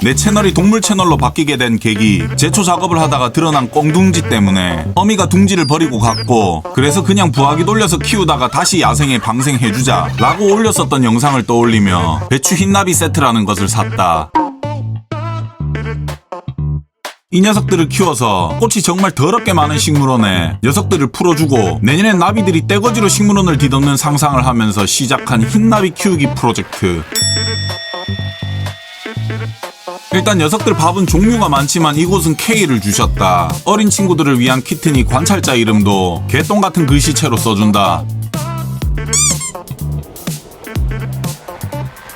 내 채널이 동물 채널로 바뀌게 된 계기. 제초 작업을 하다가 드러난 꽁둥지 때문에 어미가 둥지를 버리고 갔고 그래서 그냥 부화기 돌려서 키우다가 다시 야생에 방생해주자 라고 올렸었던 영상을 떠올리며 배추 흰나비 세트라는 것을 샀다. 이 녀석들을 키워서 꽃이 정말 더럽게 많은 식물원에 녀석들을 풀어주고 내년엔 나비들이 떼거지로 식물원을 뒤덮는 상상을 하면서 시작한 흰나비 키우기 프로젝트 일단 녀석들 밥은 종류가 많지만 이곳은 K를 주셨다. 어린 친구들을 위한 키트니 관찰자 이름도 개똥 같은 글씨체로 써준다.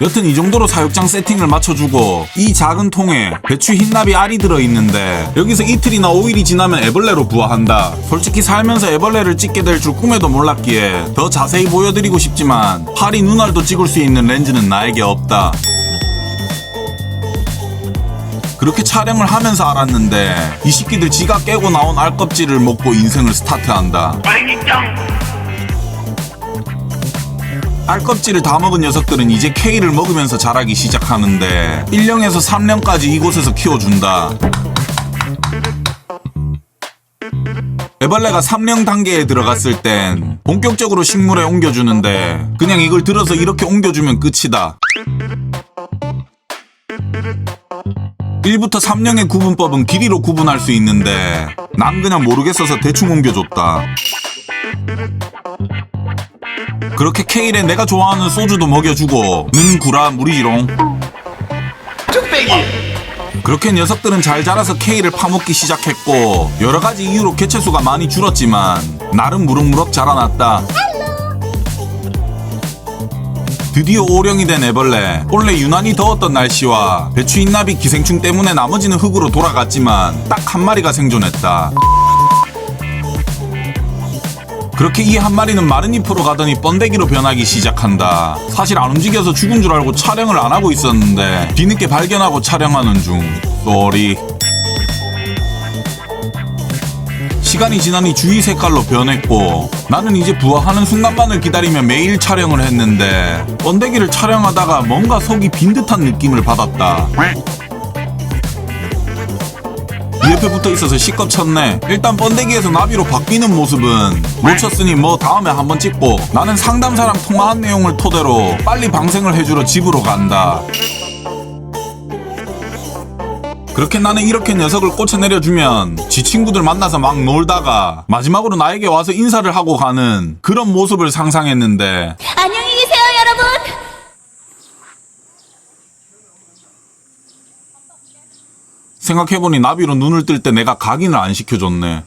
여튼 이 정도로 사육장 세팅을 맞춰주고 이 작은 통에 배추 흰나비 알이 들어있는데 여기서 이틀이나 5일이 지나면 애벌레로 부화한다. 솔직히 살면서 애벌레를 찍게 될 줄 꿈에도 몰랐기에 더 자세히 보여드리고 싶지만 파리 눈알도 찍을 수 있는 렌즈는 나에게 없다. 그렇게 촬영을 하면서 알았는데 이 새끼들 지가 깨고 나온 알껍질을 먹고 인생을 스타트한다. 알껍질을 다 먹은 녀석들은 이제 K를 먹으면서 자라기 시작하는데 1년에서 3년까지 이곳에서 키워준다. 애벌레가 3년 단계에 들어갔을 땐 본격적으로 식물에 옮겨주는데 그냥 이걸 들어서 이렇게 옮겨주면 끝이다. 1부터 3년의 구분법은 길이로 구분할 수 있는데 난 그냥 모르겠어서 대충 옮겨줬다. 그렇게 케일에 내가 좋아하는 소주도 먹여주고 는 구라 무리지롱 그렇게 녀석들은 잘 자라서 케일을 파먹기 시작했고 여러 가지 이유로 개체수가 많이 줄었지만 나름 무럭무럭 자라났다. 드디어 오령이 된 애벌레. 원래 유난히 더웠던 날씨와 배추 흰나비 기생충 때문에 나머지는 흙으로 돌아갔지만 딱 한 마리가 생존했다. 그렇게 이 한 마리는 마른 잎으로 가더니 번데기로 변하기 시작한다. 사실 안 움직여서 죽은 줄 알고 촬영을 안 하고 있었는데 뒤늦게 발견하고 촬영하는 중. 쏘리. 시간이 지나니 주위 색깔로 변했고 나는 이제 부화하는 순간만을 기다리며 매일 촬영을 했는데 번데기를 촬영하다가 뭔가 속이 빈 듯한 느낌을 받았다. 이 옆에 붙어 있어서 시겁 쳤네. 일단 번데기에서 나비로 바뀌는 모습은 놓쳤으니 뭐 다음에 한번 찍고 나는 상담사랑 통화한 내용을 토대로 빨리 방생을 해주러 집으로 간다. 그렇게 나는 이렇게 녀석을 꽂혀 내려주면 지 친구들 만나서 막 놀다가 마지막으로 나에게 와서 인사를 하고 가는 그런 모습을 상상했는데 안녕히 계세요, 여러분. 생각해보니 나비로 눈을 뜰 때 내가 각인을 안 시켜줬네.